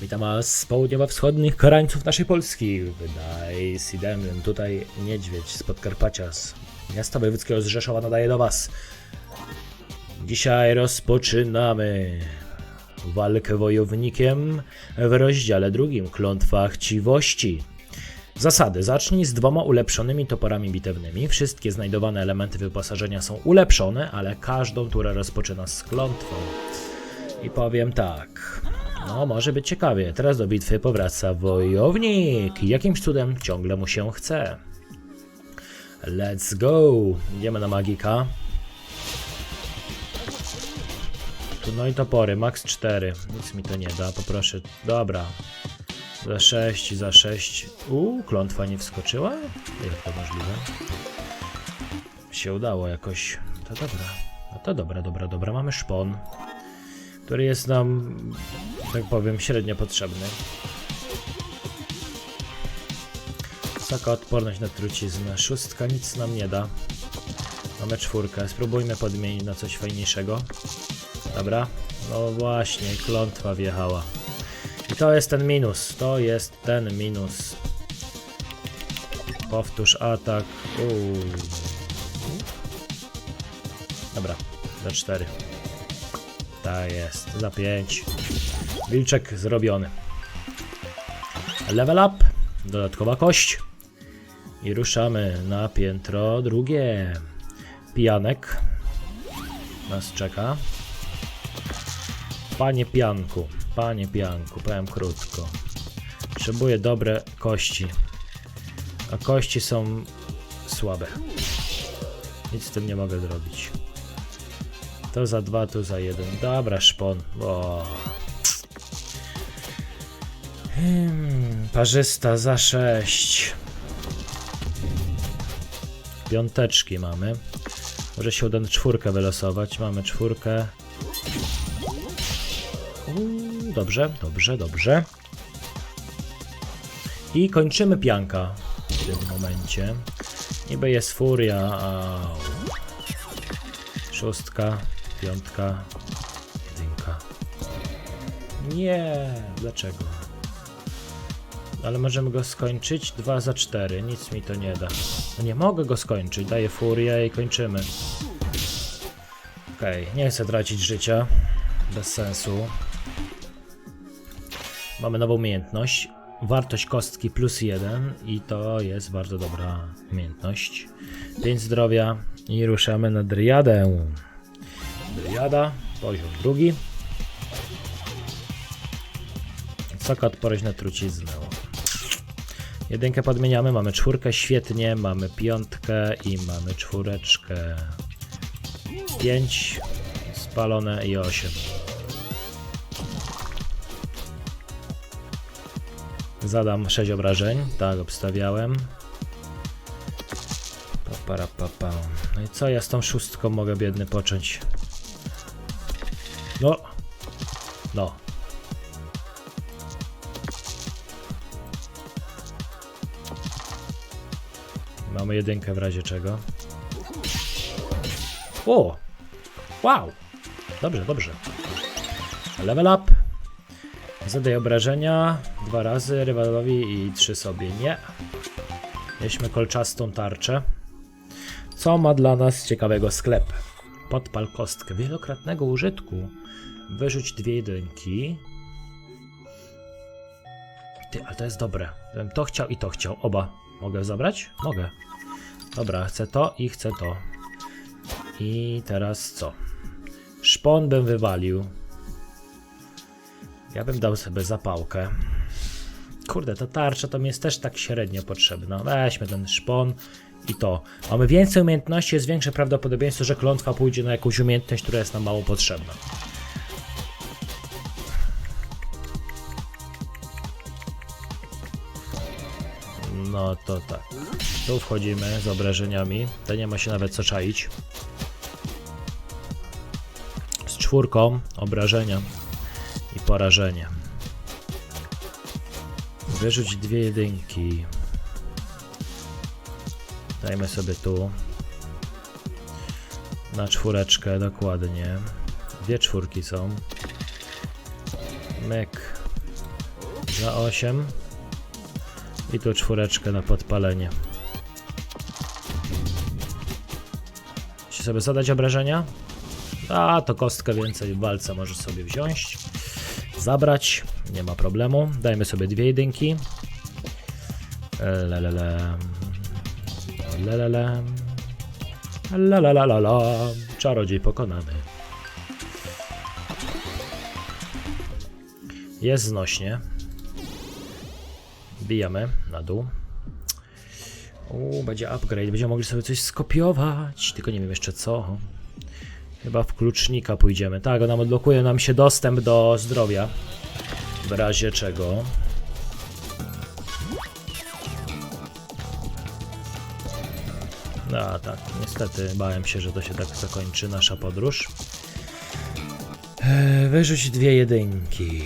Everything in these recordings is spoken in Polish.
Witam Was z południowo-wschodnich krańców naszej Polski. Wydaj Sidem, tutaj niedźwiedź z Podkarpacia, z miasta wojewódzkiego z Rzeszowa nadaje do Was. Dzisiaj rozpoczynamy walkę wojownikiem w rozdziale drugim Klątwa Chciwości. Zasady. Zacznij z dwoma ulepszonymi toporami bitewnymi. Wszystkie znajdowane elementy wyposażenia są ulepszone, ale każdą turę rozpoczyna z klątwą. I powiem tak. No, może być ciekawie. Teraz do bitwy powraca wojownik. Jakimś cudem ciągle mu się chce. Let's go. Idziemy na magika. Tu no i topory, max 4. Nic mi to nie da, poproszę. Dobra. Za 6, za 6. Uuu, klątwa nie wskoczyła? Jak to możliwe? Się udało jakoś. To dobra. No to dobra, dobra, dobra. Mamy szpon, który jest nam, tak powiem, średnio potrzebny. Wysoka odporność na truciznę. Szóstka nic nam nie da. Mamy czwórkę. Spróbujmy podmienić na coś fajniejszego. Dobra. No właśnie, klątwa wjechała. I to jest ten minus. To jest ten minus. Powtórz atak. Uuu. Dobra, za 4. Tak jest, za 5. Wilczek zrobiony. Level up. Dodatkowa kość. I ruszamy na piętro drugie. Pijanek nas czeka. Panie pianku, panie pianku, powiem krótko. Potrzebuję dobre kości. A kości są słabe. Nic z tym nie mogę zrobić. To za dwa, tu za jeden. Dobra, szpon. O. Hmm, parzysta za sześć. Piąteczki mamy. Może się uda czwórkę wylosować. Mamy czwórkę. Uuu, Dobrze, dobrze, dobrze. I kończymy pianka w tym momencie. Niby jest furia, szóstka, piątka, jedynka. Nie, dlaczego? Ale możemy go skończyć 2 za 4, nic mi to nie da. No nie mogę go skończyć, daję furię i kończymy. Okej, nie chcę tracić życia. Bez sensu. Mamy nową umiejętność. Wartość kostki plus 1 i to jest bardzo dobra umiejętność. 5 zdrowia i ruszamy na Dryadę. Dryada, poziom drugi. Wysoka odporność na truciznę. Jedynkę podmieniamy, mamy czwórkę, świetnie, mamy piątkę i mamy czwóreczkę. 5 spalone i 8. Zadam 6 obrażeń, tak obstawiałem. Pa, para, pa, pa. No i co ja z tą szóstką mogę biedny począć? No. No. Mamy jedynkę w razie czego. O! Wow! Dobrze, dobrze. Level up. Zadaj obrażenia dwa razy rywalowi i trzy sobie. Nie. Mieliśmy kolczastą tarczę. Co ma dla nas ciekawego sklep? Podpal kostkę wielokrotnego użytku. Wyrzuć dwie jedynki. Ty, ale to jest dobre. To chciał i to chciał. Oba. Mogę zabrać? Mogę. Dobra, chcę to i chcę to. I teraz co? Szpon bym wywalił. Ja bym dał sobie zapałkę. Kurde, ta tarcza to mi jest też tak średnio potrzebna. Weźmy ten szpon i to. Mamy więcej umiejętności, jest większe prawdopodobieństwo, że klątwa pójdzie na jakąś umiejętność, która jest nam mało potrzebna. No to tak. Tu wchodzimy z obrażeniami. To nie ma się nawet co czaić. Z czwórką obrażenia i porażenie. Wyrzuć dwie jedynki. Dajmy sobie tu. Na czwóreczkę dokładnie. Dwie czwórki są. Myk. Za 8. I tu czwóreczkę na podpalenie. Chcecie sobie zadać obrażenia? A, to kostkę więcej w walce możesz sobie wziąć. Zabrać, nie ma problemu. Dajmy sobie dwie jedynki. Lelele. Lelele. La la la la la. Czarodziej pokonany. Jest znośnie. Bijamy na dół. U, będzie upgrade. Będziemy mogli sobie coś skopiować. Tylko nie wiem jeszcze co. Chyba w klucznika pójdziemy. Tak, on nam odblokuje nam się dostęp do zdrowia. W razie czego. No tak, niestety bałem się, że to się tak zakończy nasza podróż. Eee, wyrzuć dwie jedynki.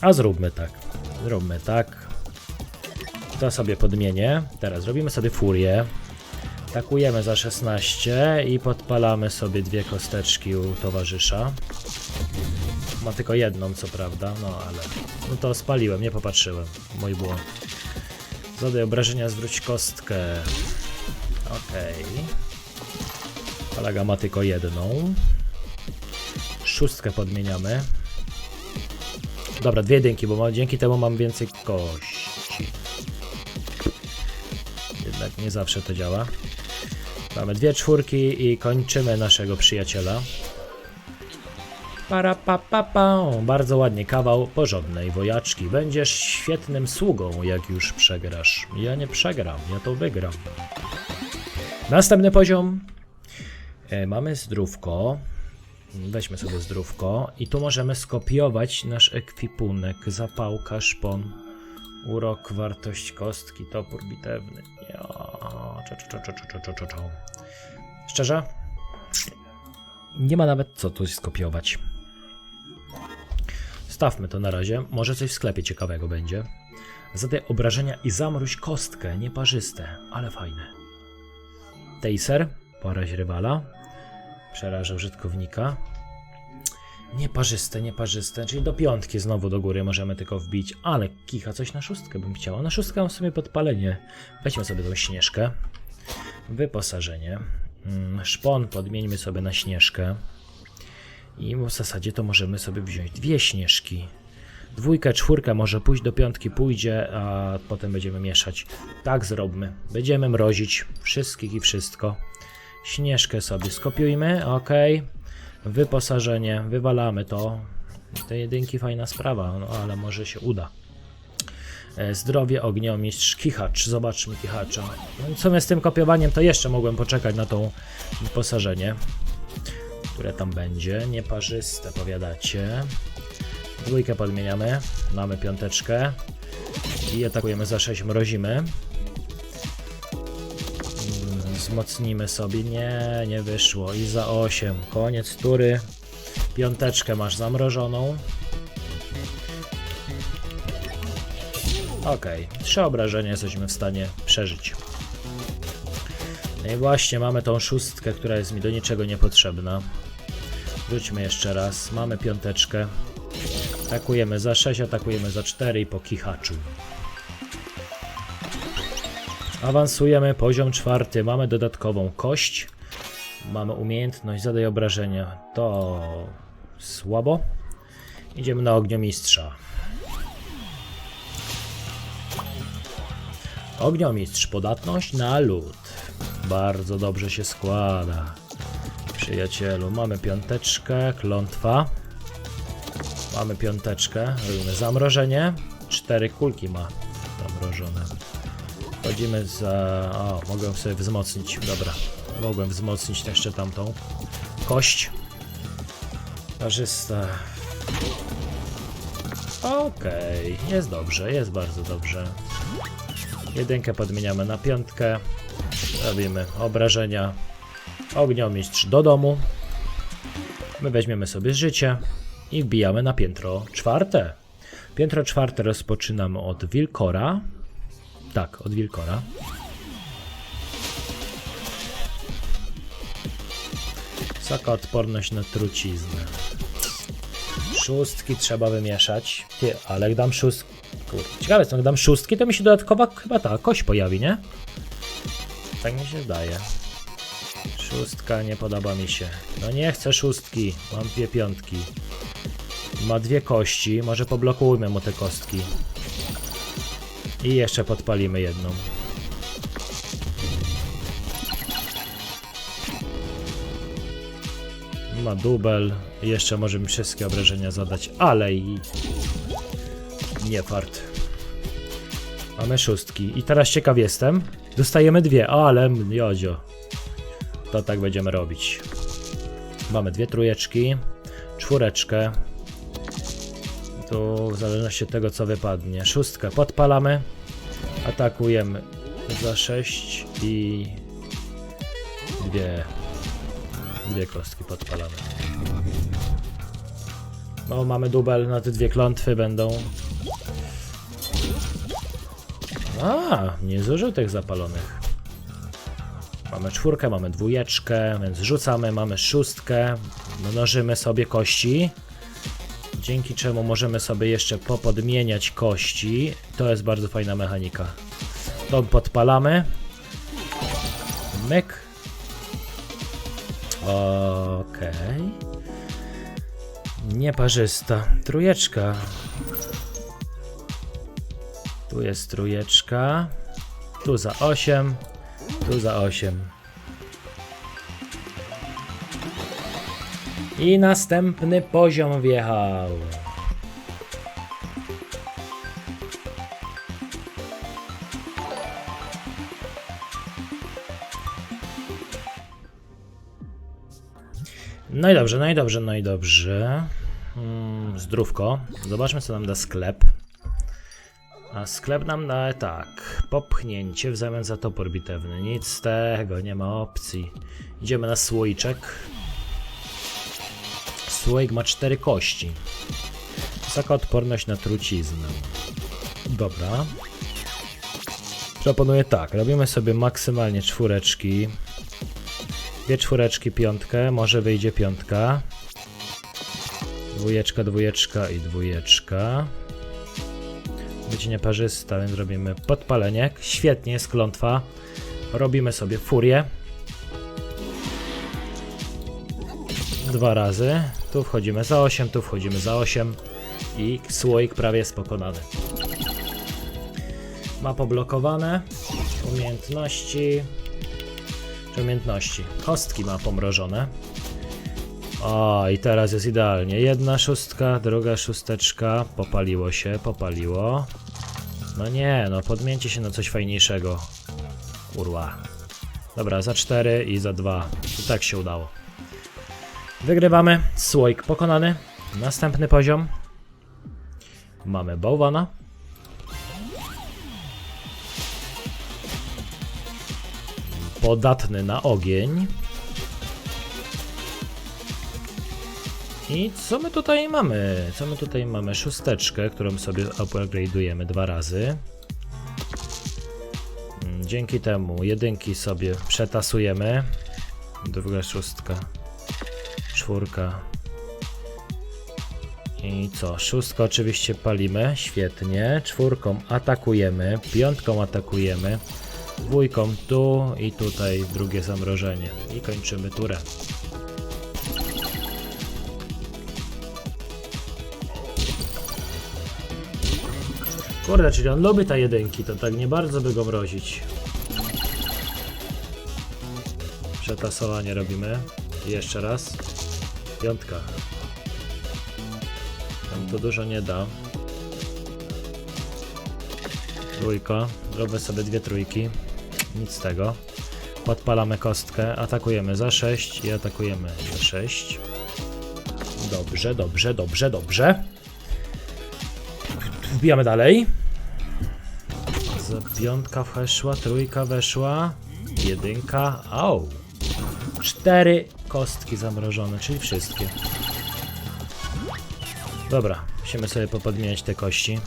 A zróbmy tak. Zróbmy tak. To sobie podmienię. Teraz robimy sobie furię. Takujemy za 16 i podpalamy sobie dwie kosteczki u towarzysza. Ma tylko jedną, co prawda, no ale. No to spaliłem, nie popatrzyłem. Mój błąd. Zadaj obrażenia, zwróć kostkę. Okej. Kolega ma tylko jedną. Szóstkę podmieniamy. Dobra, dwie jedynki, bo dzięki temu mam więcej kości. Jednak nie zawsze to działa. Mamy dwie czwórki i kończymy naszego przyjaciela. Para pa, pa, pa. Bardzo ładnie, kawał porządnej wojaczki. Będziesz świetnym sługą, jak już przegrasz. Ja nie przegram, ja to wygram. Następny poziom. E, mamy zdrówko. Weźmy sobie zdrówko i tu możemy skopiować nasz ekwipunek. Zapałka, szpon, urok, wartość kostki, topór bitewny. Ja, czo, czo, czo, czo, czo. Szczerze? Nie ma nawet co tu skopiować. Stawmy to na razie. Może coś w sklepie ciekawego będzie. Zadaj obrażenia i zamroź kostkę, nieparzyste, ale fajne. Taser, poraź rywala. Przeraża użytkownika. Nieparzyste, nieparzyste, czyli do piątki znowu do góry możemy tylko wbić, ale kicha coś na szóstkę bym chciał. Na szóstkę mam sobie podpalenie. Weźmy sobie tą śnieżkę. Wyposażenie. Mm, Szpon podmieńmy sobie na śnieżkę. I w zasadzie to możemy sobie wziąć dwie śnieżki. Dwójka, czwórka może pójść do piątki, pójdzie, a potem będziemy mieszać. Tak zrobmy. Będziemy mrozić wszystkich i wszystko. Śnieżkę sobie skopiujmy, ok. Wyposażenie, wywalamy to. Te jedynki fajna sprawa, no ale może się uda. E, Zdrowie, ogniomistrz, kichacz. Zobaczmy kichacza. No, w sumie z tym kopiowaniem to jeszcze mogłem poczekać na tą wyposażenie, które tam będzie. Nieparzyste, powiadacie. Dwójkę podmieniamy. Mamy piąteczkę. I atakujemy za 6, mrozimy. Wzmocnimy sobie. Nie, nie wyszło. I za 8. Koniec tury. Piąteczkę masz zamrożoną. Okej, trzy obrażenia jesteśmy w stanie przeżyć. No i właśnie mamy tą szóstkę, która jest mi do niczego niepotrzebna. Rzućmy jeszcze raz. Mamy piąteczkę. Atakujemy za 6, atakujemy za 4 i po kichaczu. Awansujemy, poziom czwarty, mamy dodatkową kość. Mamy umiejętność zadaj obrażenia. To słabo. Idziemy na ogniomistrza. Ogniomistrz, podatność na lód. Bardzo dobrze się składa. Przyjacielu, mamy piąteczkę, klątwa. Mamy piąteczkę, robimy zamrożenie. Cztery kulki ma zamrożone. Chodzimy za... O, mogłem sobie wzmocnić, dobra. Mogłem wzmocnić jeszcze tamtą kość. Parzysta. Okej, jest dobrze, jest bardzo dobrze. Jedynkę podmieniamy na piątkę. Robimy obrażenia. Ogniomistrz do domu. My weźmiemy sobie życie i wbijamy na piętro czwarte. Piętro czwarte rozpoczynamy od Wilkora. Tak, od Wilkora. Wysoka odporność na truciznę. Szóstki trzeba wymieszać. Ty, ale jak dam szóstki... Kurde, ciekawe jak dam szóstki, to mi się dodatkowa chyba ta kość pojawi, nie? Tak mi się zdaje. Szóstka nie podoba mi się. No nie chcę szóstki, mam dwie piątki. Ma dwie kości, może poblokujmy mu te kostki. I jeszcze podpalimy jedną. Ma dubel. Jeszcze może mi wszystkie obrażenia zadać, ale i... Nie fart. Mamy szóstki. I teraz ciekaw jestem. Dostajemy dwie, ale jodzio. To tak będziemy robić. Mamy dwie trójeczki, czwóreczkę. Tu w zależności od tego co wypadnie. Szóstkę podpalamy. Atakujemy za 6 i dwie, dwie kostki podpalamy. No mamy dubel na te dwie klątwy będą. A, nie zużył tych zapalonych. Mamy czwórkę, mamy dwójeczkę, więc rzucamy, mamy szóstkę, mnożymy sobie kości, dzięki czemu możemy sobie jeszcze popodmieniać kości. To jest bardzo fajna mechanika. To podpalamy. Myk. Okej. Nieparzysta. Trójeczka. Tu jest trójeczka. Tu za 8. Tu za 8. I następny poziom wjechał. No i dobrze, no i dobrze, no i dobrze. Mm, zdrówko. Zobaczmy, co nam da sklep. A sklep nam da tak. Popchnięcie w zamian za topór bitewny. Nic z tego, nie ma opcji. Idziemy na słoiczek. Słoik ma cztery kości. Wysoka odporność na truciznę. Dobra. Proponuję tak. Robimy sobie maksymalnie czwóreczki. Dwie czwóreczki, piątkę. Może wyjdzie piątka. Dwójeczka, dwójeczka i dwójeczka. Być nieparzysta, więc robimy podpalenie. Świetnie, jest klątwa. Robimy sobie furię. Dwa razy. Tu wchodzimy za 8, tu wchodzimy za 8. I słoik prawie jest pokonany. Ma poblokowane. Umiejętności. Czy umiejętności? Kostki ma pomrożone. O, i teraz jest idealnie. Jedna szóstka, druga szósteczka. Popaliło się, popaliło. No nie, no podmieńcie się na coś fajniejszego. Kurwa. Dobra, za 4 i za 2. I tak się udało. Wygrywamy. Słoik pokonany. Następny poziom. Mamy bałwana. Podatny na ogień. I co my tutaj mamy? Co my tutaj mamy? Szósteczkę, którą sobie upgrade'ujemy dwa razy. Dzięki temu jedynki sobie przetasujemy. Druga szóstka. Czwórka. I co? Szóstkę oczywiście palimy. Świetnie. Czwórką atakujemy. Piątką atakujemy. Dwójką tu i tutaj drugie zamrożenie. I kończymy turę. Kurde, czyli on lubi te jedynki, to tak nie bardzo by go mrozić. Przetasowanie robimy. Jeszcze raz. Piątka. Tam to dużo nie da. Trójka. Robimy sobie dwie trójki. Nic z tego. Podpalamy kostkę, atakujemy za 6 i atakujemy za 6. Dobrze, dobrze, dobrze, dobrze. Wbijamy dalej. Za piątka weszła, trójka weszła, jedynka, au. Cztery kostki zamrożone, czyli wszystkie. Dobra, musimy sobie popodmieniać te kości.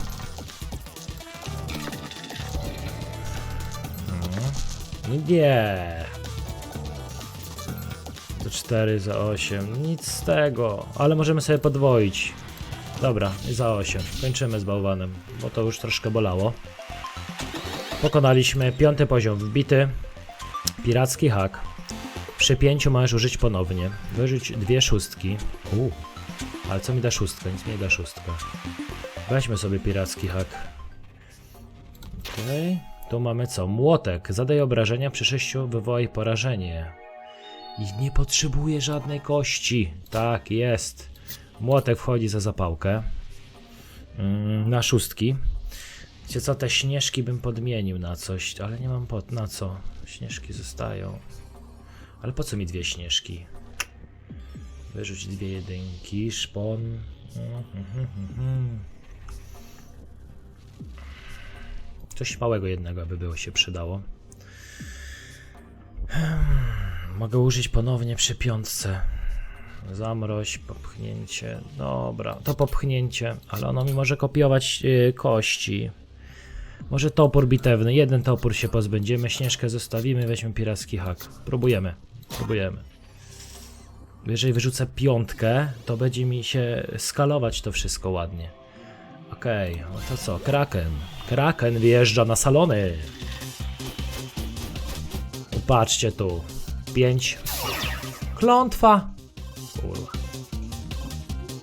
No. Nie. To 4 za 8, nic z tego, ale możemy sobie podwoić. Dobra, za 8. Kończymy z bałwanem, bo to już troszkę bolało. Pokonaliśmy piąty poziom wbity. Piracki hak. Przy pięciu możesz użyć ponownie. Wyrzuć dwie szóstki. U. Ale co mi da szóstka? Nic mi nie da szóstka. Weźmy sobie piracki hak. Okej. Tu mamy co? Młotek. Zadaj obrażenia przy sześciu, wywołaj porażenie. I nie potrzebuje żadnej kości. Tak, jest. Młotek wchodzi za zapałkę. Mm, na szóstki. Wiecie co, te śnieżki bym podmienił na coś, ale nie mam pod... na co? Śnieżki zostają. Ale po co mi dwie śnieżki? Wyrzuć dwie jedynki, szpon. Coś małego jednego, aby było się przydało. Mogę użyć ponownie przy piątce. Zamroź, popchnięcie. Dobra, to popchnięcie, ale ono mi może kopiować yy, kości. Może topór bitewny. Jeden topór się pozbędziemy, śnieżkę zostawimy, weźmy piracki hak. Próbujemy, próbujemy. Jeżeli wyrzucę piątkę, to będzie mi się skalować to wszystko ładnie. Okej, no to co? Kraken. Kraken wjeżdża na salony. Patrzcie tu. Pięć. Klątwa. Kurwa.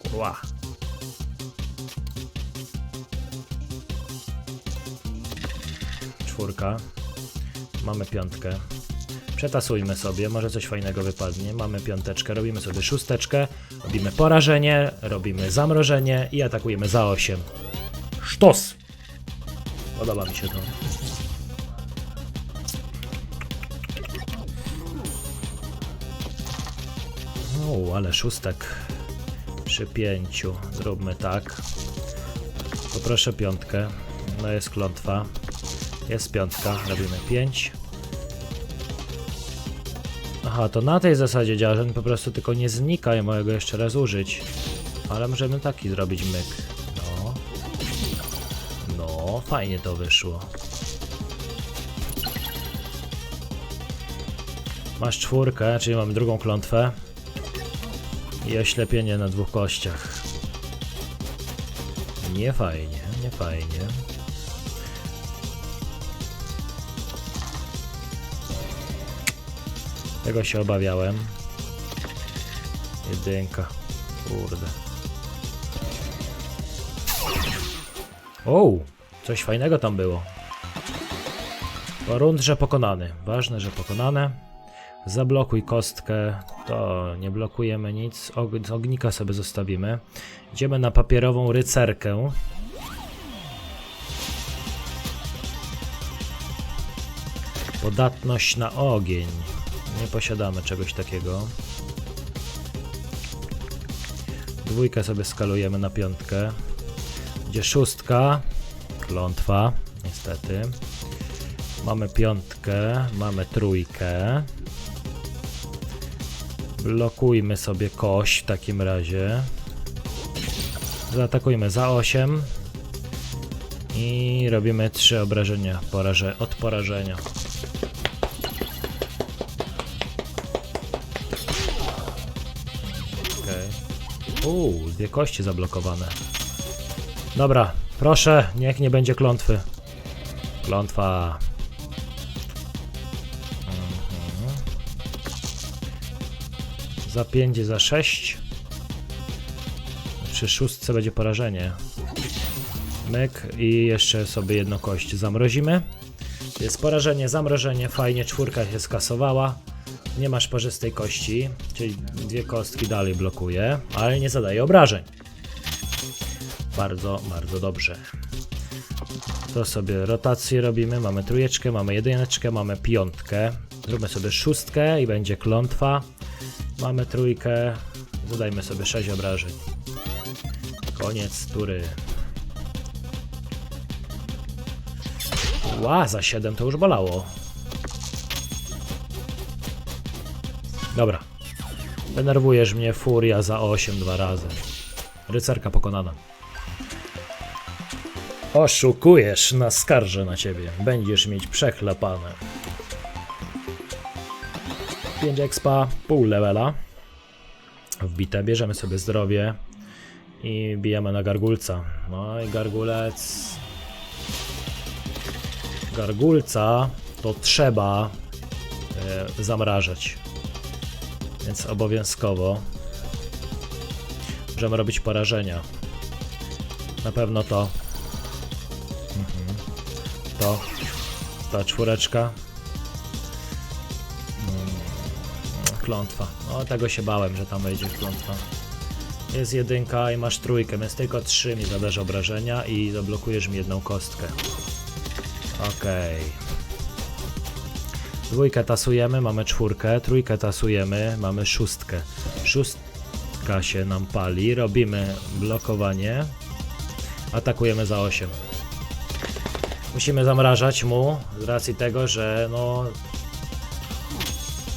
Kurwa. Czwórka. Mamy piątkę. Przetasujmy sobie, może coś fajnego wypadnie. Mamy piąteczkę, robimy sobie szósteczkę, robimy porażenie, robimy zamrożenie i atakujemy za 8. Sztos! Podoba mi się to. O, ale szóstek przy pięciu. Zróbmy tak. Poproszę piątkę. No jest klątwa. Jest piątka, robimy pięć. Aha, to na tej zasadzie działa, że on po prostu tylko nie znika i mogę go jeszcze raz użyć. Ale możemy taki zrobić myk. No. No, fajnie to wyszło. Masz czwórkę, czyli mamy drugą klątwę. I oślepienie na dwóch kościach. Nie fajnie, nie fajnie. Tego się obawiałem. Jedynka. Kurde. O, coś fajnego tam było. Rundrze pokonany. Ważne, że pokonane. Zablokuj kostkę. To nie blokujemy nic. Og ognika sobie zostawimy. Idziemy na papierową rycerkę. Podatność na ogień. Nie posiadamy czegoś takiego. Dwójkę sobie skalujemy na piątkę. Gdzie szóstka. Klątwa, niestety. Mamy piątkę, mamy trójkę. Blokujmy sobie kość w takim razie. Zaatakujmy za 8. I robimy 3 obrażenia poraże od porażenia. Uuu, dwie kości zablokowane. Dobra, proszę, niech nie będzie klątwy. Klątwa. Mhm. Za 5, za 6. Przy szóstce będzie porażenie. Myk i jeszcze sobie jedną kość zamrozimy. Jest porażenie, zamrożenie, fajnie, czwórka się skasowała. Nie masz parzystej kości, czyli dwie kostki dalej blokuje, ale nie zadaje obrażeń. Bardzo, bardzo dobrze. To sobie rotację robimy. Mamy trójeczkę, mamy jedyneczkę, mamy piątkę. Zróbmy sobie szóstkę i będzie klątwa. Mamy trójkę. Zadajmy sobie 6 obrażeń. Koniec tury. Ła, za 7 to już bolało. Dobra. Denerwujesz mnie, furia za 8 dwa razy. Rycerka pokonana. Oszukujesz, naskarżę na ciebie. Będziesz mieć przechlapane. 5 expa, pół levela. Wbite, bierzemy sobie zdrowie. I bijemy na gargulca. No i gargulec. Gargulca to trzeba e, zamrażać. Więc obowiązkowo możemy robić porażenia. Na pewno to. Mhm. To. Ta czwóreczka. Mm, Klątwa. O, tego się bałem, że tam wejdzie klątwa. Jest jedynka i masz trójkę, więc tylko trzy mi zadasz obrażenia i zablokujesz mi jedną kostkę. Okej. Dwójkę tasujemy, mamy czwórkę, trójkę tasujemy, mamy szóstkę. Szóstka się nam pali, robimy blokowanie, atakujemy za 8. Musimy zamrażać mu z racji tego, że no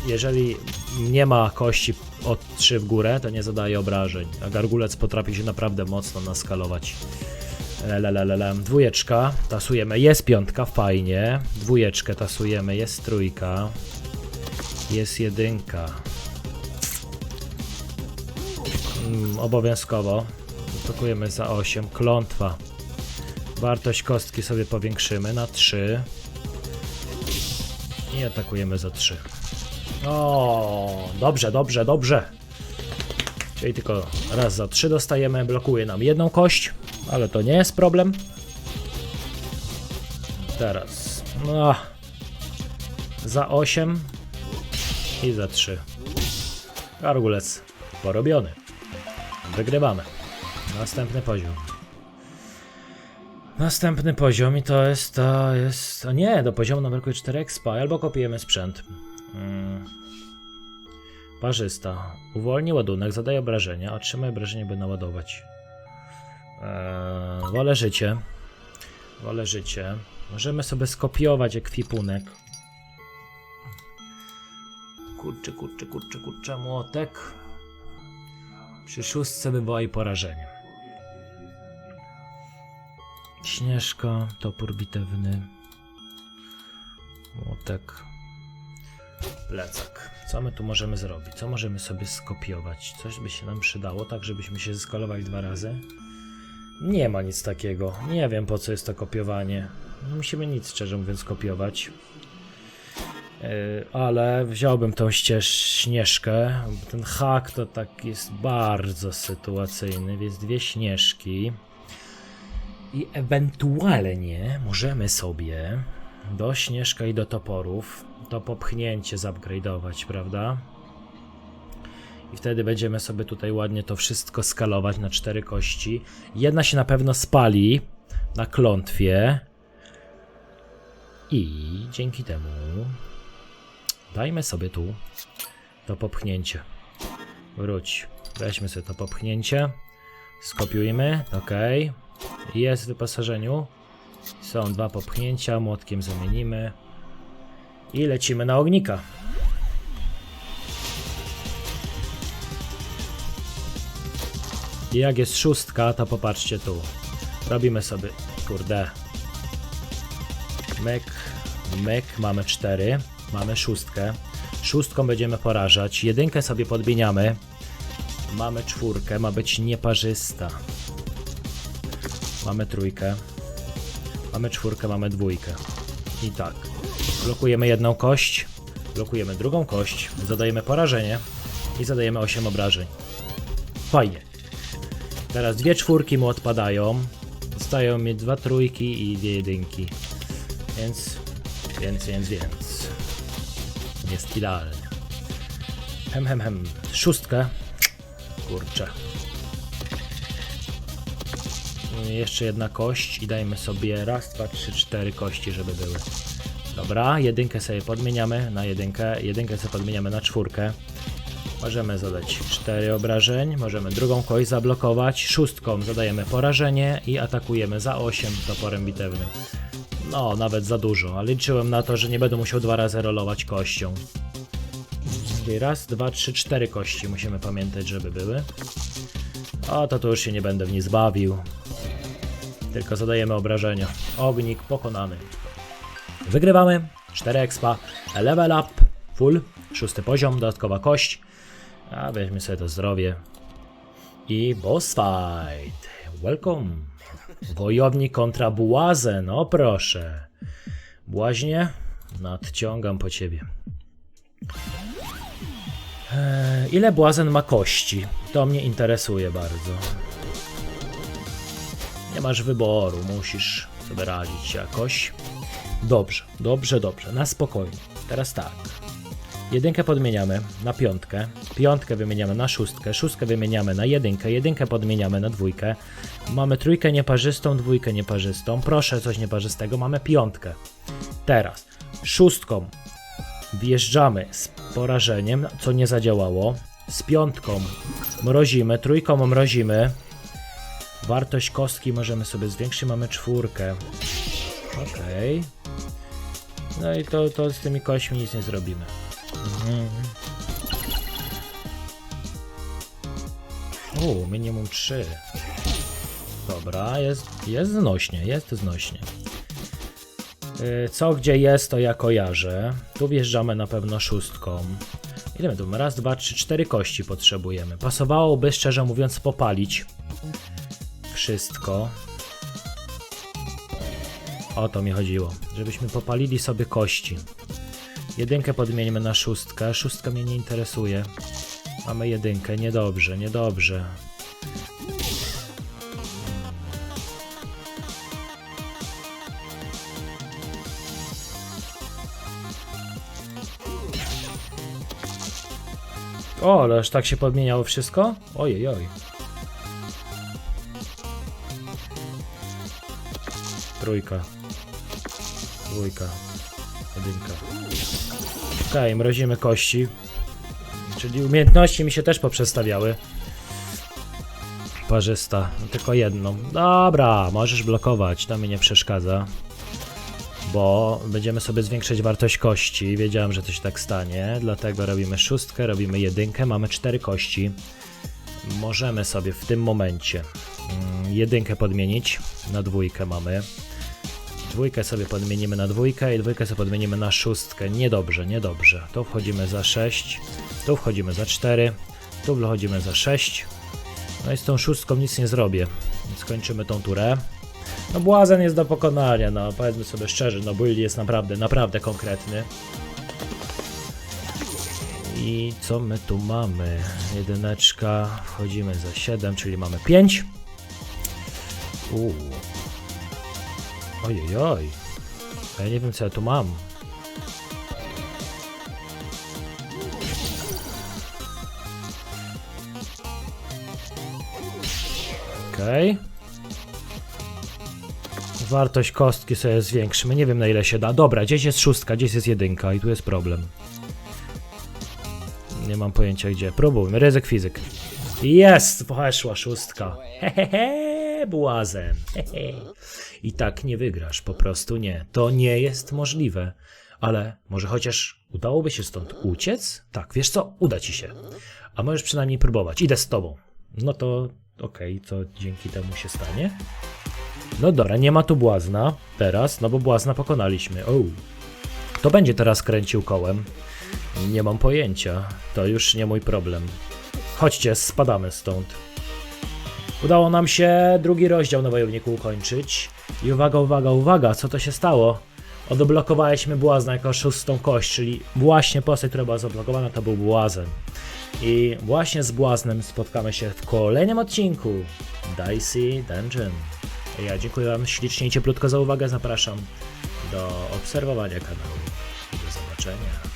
jeżeli nie ma kości od 3 w górę, to nie zadaje obrażeń, a gargulec potrafi się naprawdę mocno naskalować. Lelelelele. Dwójeczka, tasujemy, jest piątka, fajnie. Dwójeczkę tasujemy, jest trójka. Jest jedynka. Mm, obowiązkowo. Atakujemy za 8. Klątwa. Wartość kostki sobie powiększymy na 3. I atakujemy za 3. O, dobrze, dobrze, dobrze. Czyli tylko raz za 3 dostajemy, blokuje nam jedną kość, ale to nie jest problem. Teraz. No, za 8 i za 3. Gargulec porobiony. Wygrywamy. Następny poziom. Następny poziom i to jest, to jest, a nie, do poziomu nam brakuje 4 expa, albo kopiujemy sprzęt. Mm. Parzysta. Uwolni ładunek, zadaje obrażenia, otrzymaj obrażenie, by naładować. Eee, wolę życie. Wolę życie. Możemy sobie skopiować ekwipunek. Kurczę, kurczę, kurczę, kurczę, młotek. Przy szóstce wywołaj porażenie. Śnieżka, topór bitewny. Młotek. Plecak. Co my tu możemy zrobić? Co możemy sobie skopiować? Coś by się nam przydało, tak żebyśmy się zeskalowali dwa razy? Nie ma nic takiego. Nie wiem po co jest to kopiowanie. Nie musimy nic szczerze mówiąc kopiować. Yy, ale wziąłbym tą ścież śnieżkę. Ten hak to tak jest bardzo sytuacyjny, więc dwie śnieżki. I ewentualnie możemy sobie do śnieżka i do toporów to popchnięcie zupgrade'ować, prawda? I wtedy będziemy sobie tutaj ładnie to wszystko skalować na cztery kości. Jedna się na pewno spali na klątwie. I dzięki temu dajmy sobie tu to popchnięcie. Wróć. Weźmy sobie to popchnięcie. Skopiujmy. Ok. Jest w wyposażeniu. Są dwa popchnięcia. Młotkiem zamienimy. I lecimy na ognika. I jak jest szóstka, to popatrzcie tu. Robimy sobie, kurde. Myk, myk, mamy cztery. Mamy szóstkę. Szóstką będziemy porażać. Jedynkę sobie podmieniamy. Mamy czwórkę, ma być nieparzysta. Mamy trójkę. Mamy czwórkę, mamy dwójkę. I tak. Blokujemy jedną kość, blokujemy drugą kość, zadajemy porażenie i zadajemy 8 obrażeń. Fajnie. Teraz dwie czwórki mu odpadają. Zostają mi dwa trójki i dwie jedynki. Więc, więc, więc, więc. Jest idealnie. Hem, hem, hem. Szóstkę. Kurczę. Jeszcze jedna kość i dajmy sobie raz, dwa, trzy, cztery kości, żeby były. Dobra, jedynkę sobie podmieniamy na jedynkę, jedynkę sobie podmieniamy na czwórkę. Możemy zadać 4 obrażeń, możemy drugą kość zablokować, szóstką zadajemy porażenie i atakujemy za 8 toporem bitewnym. No, nawet za dużo, ale liczyłem na to, że nie będę musiał dwa razy rolować kością. Czyli raz, dwa, trzy, cztery kości musimy pamiętać, żeby były. O, to tu już się nie będę w nic bawił. Tylko zadajemy obrażenia. Ognik pokonany. Wygrywamy. 4 expa. Level up. Full. Szósty poziom. Dodatkowa kość. A weźmy sobie to zdrowie. I boss fight. Welcome. Wojownik kontra Błazen, o proszę. Błaźnie, nadciągam po ciebie. Eee, ile Błazen ma kości? To mnie interesuje bardzo. Nie masz wyboru, musisz sobie radzić jakoś. Dobrze, dobrze, dobrze, na spokojnie. Teraz tak. Jedynkę podmieniamy na piątkę, piątkę wymieniamy na szóstkę, szóstkę wymieniamy na jedynkę, jedynkę podmieniamy na dwójkę. Mamy trójkę nieparzystą, dwójkę nieparzystą. Proszę coś nieparzystego, mamy piątkę. Teraz szóstką wjeżdżamy z porażeniem, co nie zadziałało. Z piątką mrozimy, trójką mrozimy. Wartość kostki możemy sobie zwiększyć, mamy czwórkę. Okej. No i to, to z tymi kośćmi nic nie zrobimy. Mhm. U, minimum 3. Dobra, jest, jest znośnie, jest znośnie. Yy, Co gdzie jest, to ja kojarzę. Tu wjeżdżamy na pewno szóstką. Ile my tu? Raz, dwa, trzy, cztery kości potrzebujemy. Pasowałoby, szczerze mówiąc, popalić wszystko. O to mi chodziło, żebyśmy popalili sobie kości. Jedynkę podmienimy na szóstkę. Szóstka mnie nie interesuje. Mamy jedynkę, niedobrze, niedobrze. O, ale aż tak się podmieniało wszystko? Ojej, oj. Trójka. Dwójka. Jedynka. Okej, mrozimy kości. Czyli umiejętności mi się też poprzestawiały. Parzysta, tylko jedną. Dobra, możesz blokować, to mi nie przeszkadza. Bo będziemy sobie zwiększać wartość kości. Wiedziałem, że to się tak stanie, dlatego robimy szóstkę, robimy jedynkę, mamy cztery kości. Możemy sobie w tym momencie mm, jedynkę podmienić na dwójkę mamy. Dwójkę sobie podmienimy na dwójkę i dwójkę sobie podmienimy na szóstkę. Niedobrze, niedobrze. Tu wchodzimy za 6, tu wchodzimy za 4, tu wchodzimy za 6. No i z tą szóstką nic nie zrobię, więc kończymy tą turę. No błazen jest do pokonania, no powiedzmy sobie szczerze, no build jest naprawdę, naprawdę konkretny. I co my tu mamy? Jedyneczka, wchodzimy za 7, czyli mamy 5. Uuu. Ojej, oj. A ja nie wiem co ja tu mam. Okej. Wartość kostki sobie zwiększymy. Nie wiem na ile się da. Dobra, gdzieś jest szóstka, gdzieś jest jedynka i tu jest problem. Nie mam pojęcia gdzie. Próbujmy. Ryzyk fizyk. Jest! Poszła szóstka. Hehehe, błazen. Hehe. I tak nie wygrasz, po prostu nie. To nie jest możliwe. Ale może chociaż udałoby się stąd uciec? Tak, wiesz co? Uda ci się. A możesz przynajmniej próbować. Idę z tobą. No to okej, co dzięki temu się stanie? No dobra, nie ma tu błazna teraz, no bo błazna pokonaliśmy. O. To będzie teraz kręcił kołem. Nie mam pojęcia. To już nie mój problem. Chodźcie, spadamy stąd. Udało nam się drugi rozdział na wojowniku ukończyć. I uwaga, uwaga, uwaga, co to się stało? Odblokowaliśmy błazna jako szóstą kość, czyli właśnie postać, która była zablokowana, to był błazen. I właśnie z błaznem spotkamy się w kolejnym odcinku Dicey Dungeon. Ja dziękuję Wam ślicznie i cieplutko za uwagę, zapraszam do obserwowania kanału. Do zobaczenia.